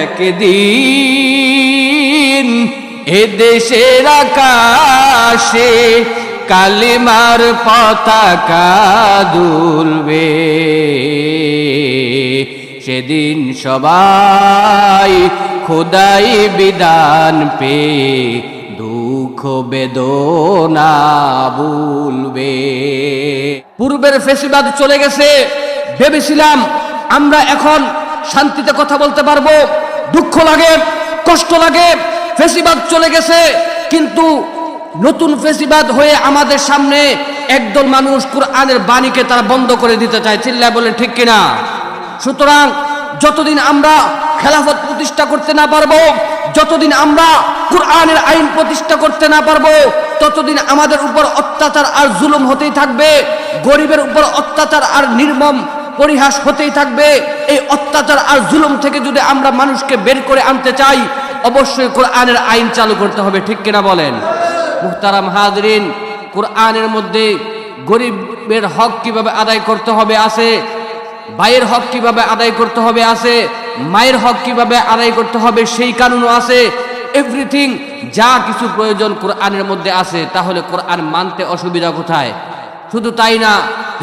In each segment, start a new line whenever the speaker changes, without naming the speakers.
একদিন এ দেশের আকাশে কালিমার পতাকা দুলবে। সেদিন সবাই খোদাই বিধান পে দুঃখ বেদনা ভুলবে। পূর্বের ফেসিবাদ চলে গেছে, ভেবেছিলাম আমরা এখন শান্তিতে কথা বলতে পারব। দুঃখ লাগে, কষ্ট লাগে, ফেসিবাদ চলে গেছে, কিন্তু নতুন ফেসিবাদ হয়ে আমাদের সামনে একদল মানুষ কোরআনের বাণীকে তারা বন্ধ করে দিতে চায়। চিল্লায় বলে, ঠিক কিনা? সুতরাং যতদিন আমরা খেলাফত প্রতিষ্ঠা করতে না পারব, যতদিন আমরা কোরআনের আইন প্রতিষ্ঠা করতে না পারব, ততদিন আমাদের উপর অত্যাচার আর জুলুম হতেই থাকবে। গরিবের উপর অত্যাচার আর নির্মম পরিহাস হতেই থাকবে। এই অত্যাচার আর জুলুম থেকে যদি আমরা মানুষকে বের করে আনতে চাই, অবশ্যই কোরআনের আইন চালু করতে হবে, ঠিক কিনা বলেন? মুহতারাম হাজরিন, কোরআনের মধ্যে গরিবের হক কীভাবে আদায় করতে হবে আছে? ভাইয়ের হক কীভাবে আদায় করতে হবে আছে? মায়ের হক কীভাবে আদায় করতে হবে সেই কানুনও আছে। এভরিথিং যা কিছু প্রয়োজন কোরআনের মধ্যে আছে, তাহলে কোরআন মানতে অসুবিধা কোথায়? শুধু তাই না,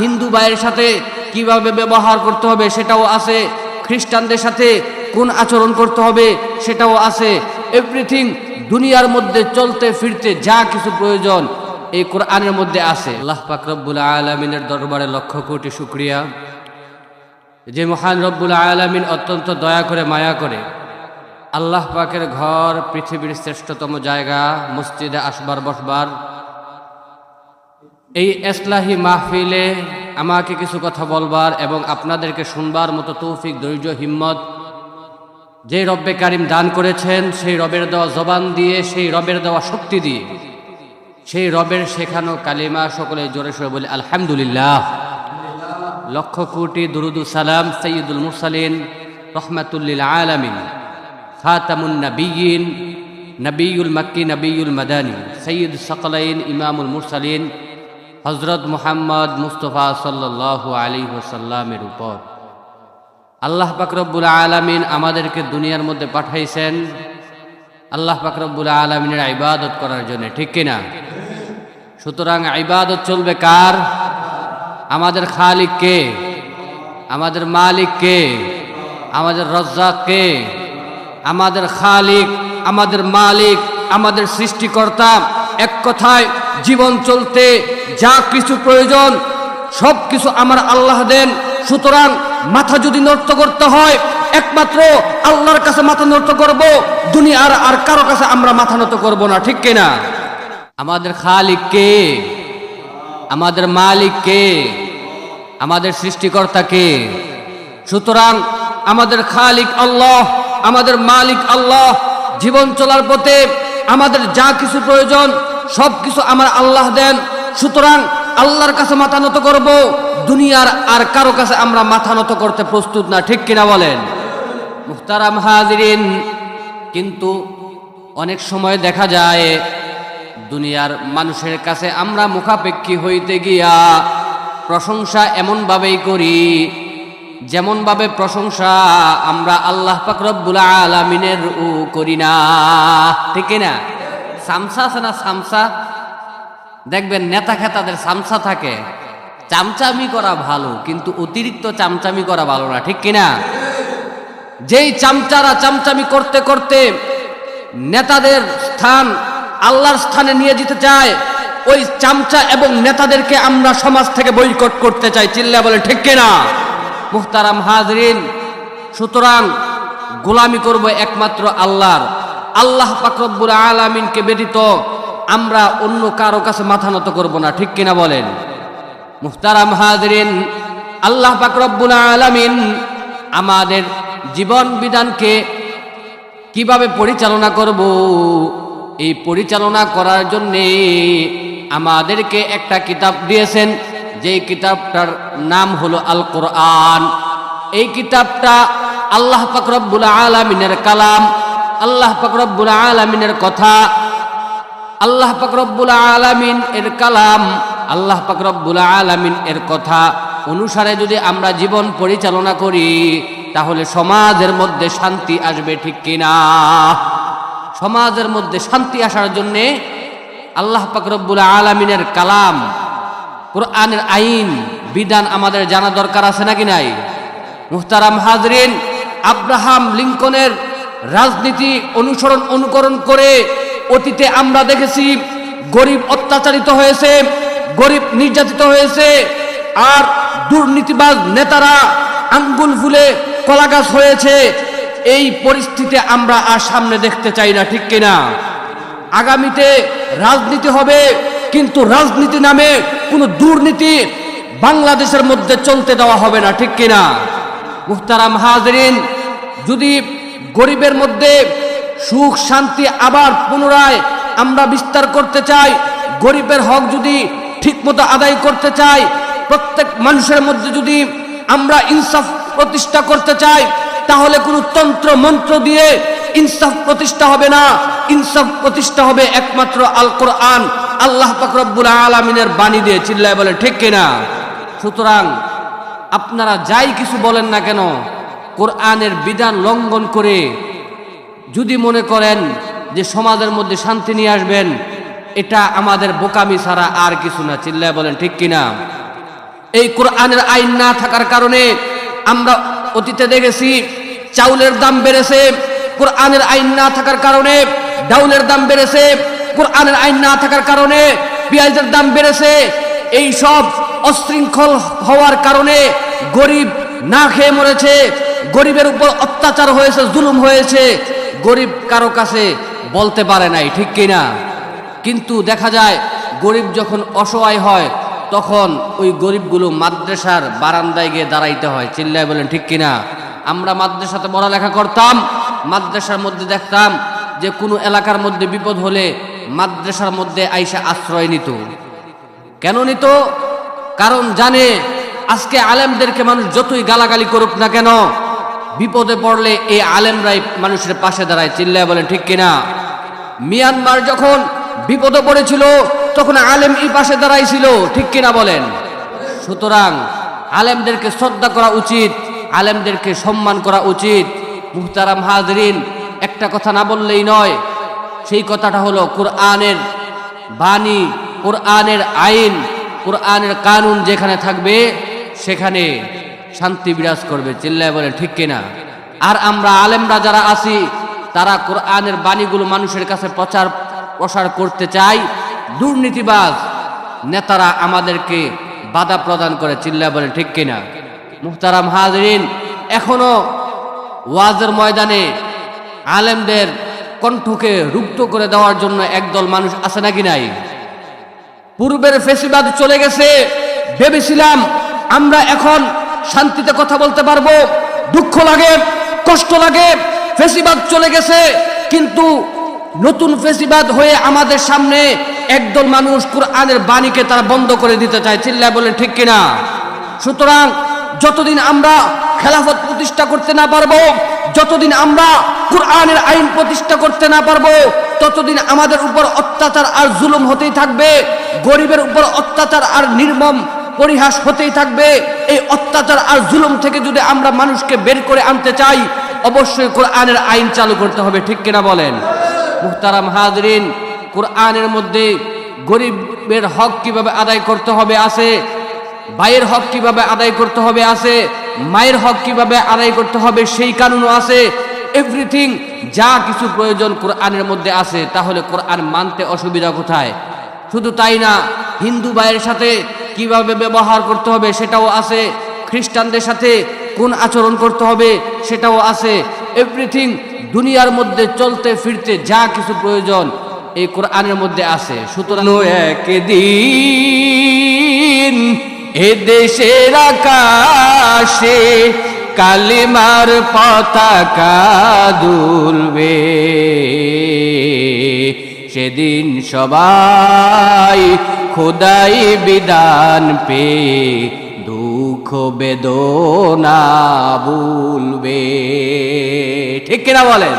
হিন্দু ভাইয়ের সাথে কীভাবে ব্যবহার করতে হবে সেটাও আছে, খ্রিস্টানদের সাথে কোন আচরণ করতে হবে সেটাও আছে। এভরিথিং দুনিয়ার মধ্যে চলতে ফিরতে যা কিছু প্রয়োজন এই কোরআনের মধ্যে আছে। আল্লাহ পাক রব্বুল আলমিনের দরবারে লক্ষ কোটি শুক্রিয়া। যে মহান রব্বুল আলমিন অত্যন্ত দয়া করে, মায়া করে আল্লাহ পাকের ঘর পৃথিবীর শ্রেষ্ঠতম জায়গা, মসজিদে আসবার, বসবার এই এসলাহি মাহফিলে আমাকে কিছু কথা বলবার এবং আপনাদেরকে শুনবার মতো তৌফিক, ধৈর্য, হিম্মত যে রব্বে কারিম দান করেছেন, সেই রবের দেওয়া জবান দিয়ে, সেই রবের দেওয়া শক্তি দিয়ে, সেই রবের শেখানো কালিমা সকলে জোরে সরে বলে, আলহামদুলিল্লাহ। লক্ষ কোটি দুরুদু সালাম সৈয়দুল মুরসালিন রহমাতুল্লিল আলামিন, খাতামুন নবীন নবীউল মক্কি নবীউল মাদানী সৈয়দ সকলাইন, ইমামুল মুরসালিন হজরত মুহাম্মদ মুস্তফা সাল্লাহ আলী ওসাল্লামের উপর। আল্লাহ পাকরব্বুল আলমিন আমাদেরকে দুনিয়ার মধ্যে পাঠাইছেন। আল্লাহ পাকরব্বুল আলমিনের ইবাদত করার জন্য, ঠিক কিনা? সুতরাং ইবাদত চলবে কার? আমাদের খালিক কে? আমাদের মালিক কে? আমাদের রজ্জাক কে? আমাদের খালিক, আমাদের মালিক, আমাদের সৃষ্টিকর্তা এক কথায়, জীবন চলতে যা কিছু প্রয়োজন, সব কিছু আমার আল্লাহ দেন। সুতরাং মাথা যদি নষ্ট করতে হয়, একমাত্র আল্লাহর কাছে মাথা নষ্ট করব, দুনিয়ার আর কারও কাছে আমরা মাথা নত করব না, ঠিক কিনা? আমাদের খালিক কে? আমাদের মালিক কে? আমাদের সৃষ্টিকর্তা কে? সুতরাং আমাদের খালিক আল্লাহ, আমাদের মালিক আল্লাহ, জীবন চলার পথে আমাদের যা কিছু প্রয়োজন, সব কিছু আমার আল্লাহ দেন। সুতরাং আল্লাহর কাছে মাথা নত করব, দুনিয়ার আর কারও কাছে আমরা মাথা নত করতে প্রস্তুত না, ঠিক কিনা বলেন? মুখতারাম হাজিরিন, কিন্তু অনেক সময় দেখা যায়, দুনিয়ার মানুষের কাছে আমরা মুখাপেক্ষী হইতে গিয়া প্রশংসা এমনভাবেই করি যেমনভাবে প্রশংসা আমরা আল্লাহ পাকরব্বুল আলমিনের ও করি না। ঠিক না সামসা আছে না সামসা? দেখবেন নেতা খেতাদের সামসা থাকে। চামচামি করা ভালো, কিন্তু অতিরিক্ত চামচামি করা ভালো না, ঠিক কিনা? যেই চামচারা চামচামি করতে করতে নেতাদের স্থান, আল্লাহর স্থানে নিয়ে যেতে চায়, ওই চামচা এবং নেতাদেরকে আমরা সমাজ থেকে বৈকট করতে চাই। চিল্লা বলে ঠিক কিনা? মুহতারাম হাজরিন, সুতরাং গোলামি করব একমাত্র আল্লাহর। আল্লাহ পাকরব্বুর আলামিনকে ব্যতীত আমরা অন্য কারও কাছে মাথা নত করব না, ঠিক কিনা বলেন? মুহতারাম হাজরিন, আল্লাহ পাকরব্বুল আলামিন আমাদের জীবন বিধানকে কীভাবে পরিচালনা করব? এই পরিচালনা করার জন্যে আমাদেরকে একটা কিতাব দিয়েছেন যেই কিতাবটার নাম হলো আল কোরআন এই কিতাবটা আল্লাহ পাকরব্বুল আলমিনের কালাম, আল্লাহ পাকরব্বুল আলমিনের কথা, আল্লাহ পাকরব্বুল আলমিন এর কালাম, আল্লাহ পাকরব্বুল আলমিন এর কথা। অনুসারে যদি আমরা জীবন পরিচালনা করি, তাহলে সমাজের মধ্যে শান্তি আসবে ঠিক কিনা? সমাজের মধ্যে শান্তি আসার জন্যে আল্লাহ পাকরব্বুল আলমিনের কালাম কোরআনের আইন, বিধান আমাদের জানা দরকার আছে নাকি নাই? মুহতারাম হাজরিন, আব্রাহাম লিঙ্কনের রাজনীতি অনুসরণ অনুকরণ করে অতীতে আমরা দেখেছি গরিব অত্যাচারিত হয়েছে, গরিব নির্যাতিত হয়েছে, আর দুর্নীতিবাজ নেতারা আঙ্গুল ফুলে কলাগাছ হয়েছে। এই পরিস্থিতি আমরা আর সামনে দেখতে চাই না, ঠিক কিনা? আগামীতে রাজনীতি হবে কিন্তু রাজনীতি নামে কোনো দুর্নীতি বাংলাদেশের মধ্যে চলতে দেওয়া হবে না, ঠিক কিনা? মুহতারাম হাজরিন, যদি গরিবের মধ্যে সুখ শান্তি আবার পুনরায় আমরা বিস্তার করতে চাই, গরিবের হক যদি ঠিকমতো আদায় করতে চাই, প্রত্যেক মানুষের মধ্যে যদি আমরা ইনসাফ প্রতিষ্ঠা করতে চাই, তাহলে কোনো তন্ত্র মন্ত্র দিয়ে ইনসাফ প্রতিষ্ঠা হবে না। ইনসাফ প্রতিষ্ঠা হবে একমাত্র আল কোরআন। আল্লাহ পাকরব্বুল আলমিনের বাণী দিয়ে চিল্লায় বলে, ঠিক কিনা সুতরাং আপনারা যাই কিছু বলেন না কেন, কোরআনের বিধান লঙ্ঘন করে যদি মনে করেন যে সমাজের মধ্যে শান্তি নিয়ে আসবেন, এটা আমাদের বোকামি ছাড়া আর কিছু না। চিল্লায় বলেন, ঠিক কিনা এই কোরআনের আইন না থাকার কারণে আমরা অতীতে দেখেছি, চাউলের দাম বেড়েছে কোরআনের আইন না থাকার কারণে ডাউলের দাম বেড়েছে, কোরআনের আইন না থাকার কারণে পেঁয়াজের দাম বেড়েছে। এই সব অশৃঙ্খল হওয়ার কারণে গরিব না খেয়ে মরেছে, গরিবের উপর অত্যাচার হয়েছে, জুলুম হয়েছে। গরিব কারও কাছে বলতে পারে নাই, ঠিক কিনা? কিন্তু দেখা যায়, গরিব যখন অসহায় হয়, তখন ওই গরিবগুলো মাদ্রাসার বারান্দায় গিয়ে দাঁড়াইতে হয়। চিল্লায় বলেন, ঠিক কিনা? আমরা মাদ্রাসাতে পড়ালেখা করতাম মাদ্রাসার মধ্যে দেখতাম যে কোনো এলাকার মধ্যে বিপদ হলে মাদ্রাসার মধ্যে আইসা আশ্রয় নিত। কেন নিত? কারণ জানে আজকে আলেমদেরকে মানুষ যতই গালাগালি করুক না কেন, বিপদে পড়লে এই আলেমরাই মানুষের পাশে দাঁড়ায়। চিল্লায় বলেন, ঠিক কিনা? মিয়ানমার যখন বিপদে পড়েছিল, তখন আলেম এই পাশে দাঁড়াইছিল, ঠিক কিনা বলেন? সুতরাং আলেমদেরকে শ্রদ্ধা করা উচিত, আলেমদেরকে সম্মান করা উচিত। মুহতারাম হাজরিন, একটা কথা না বললেই নয়, সেই কথাটা হলো কোরআনের বাণী, কোরআনের আইন, কোরআনের কানুন যেখানে থাকবে, সেখানে শান্তি বিরাজ করবে। চিল্লায় বলে, ঠিক কিনা? আর আমরা আলেমরা যারা আছি, তারা কোরআনের বাণীগুলো মানুষের কাছে প্রচার, প্রসার করতে চাই। দুর্নীতিবাজ নেতারা আমাদেরকে বাধা প্রদান করে, চিল্লায় বলে, ঠিক কিনা? মুহতারাম হাজরিন, এখনও ওয়াজের ময়দানে আলেমদের কণ্ঠকে রুক্ত করে দেওয়ার জন্য একদল মানুষ আছে নাকি নাই? পূর্বের ফেসিবাদ চলে গেছে। ভেবেছিলাম আমরা এখন শান্তিতে কথা বলতে পারব। দুঃখ লাগে, কষ্ট লাগে, ফেসিবাদ চলে গেছে। কিন্তু নতুন ফেসিবাদ হয়ে আমাদের সামনে একদল মানুষ কোরআনের বাণীকে তারা বন্ধ করে দিতে চায়। চিল্লায় বলেন, ঠিক কিনা? সুতরাং যতদিন আমরা খেলাফত প্রতিষ্ঠা করতে না পারব, যতদিন আমরা কোরআনের আইন প্রতিষ্ঠা করতে না পারব, ততদিন আমাদের উপর অত্যাচার আর জুলুম হতেই থাকবে, গরিবের উপর অত্যাচার আর নির্মম পরিহাস হতেই থাকবে। এই অত্যাচার আর জুলুম থেকে যদি আমরা মানুষকে বের করে আনতে চাই, অবশ্যই কোরআনের আইন চালু করতে হবে, ঠিক কিনা বলেন? মুহতারাম হাজরিন, কোরআনের মধ্যে গরিবের হক কীভাবে আদায় করতে হবে আছে? ভাইয়ের হক কীভাবে আদায় করতে হবে আছে, মায়ের হক কীভাবে আদায় করতে হবে সেই কারণও আছে। এভরিথিং যা কিছু প্রয়োজন কোরআনের মধ্যে আছে, তাহলে কোরআন মানতে অসুবিধা কোথায়? শুধু তাই না, হিন্দু ভাইয়ের সাথে কীভাবে ব্যবহার করতে হবে সেটাও আছে, খ্রিস্টানদের সাথে কোন আচরণ করতে হবে সেটাও আছে। এভরিথিং দুনিয়ার মধ্যে চলতে ফিরতে যা কিছু প্রয়োজন এই কোরআনের মধ্যে আছে। সুতরাং একদিন এ দেশের আকাশে কালিমার পতাকা দুলবে। সেদিন সবাই খোদাই বিধান পে দুঃখ বেদনা ভুলবে। ঠিক কিনা বলেন?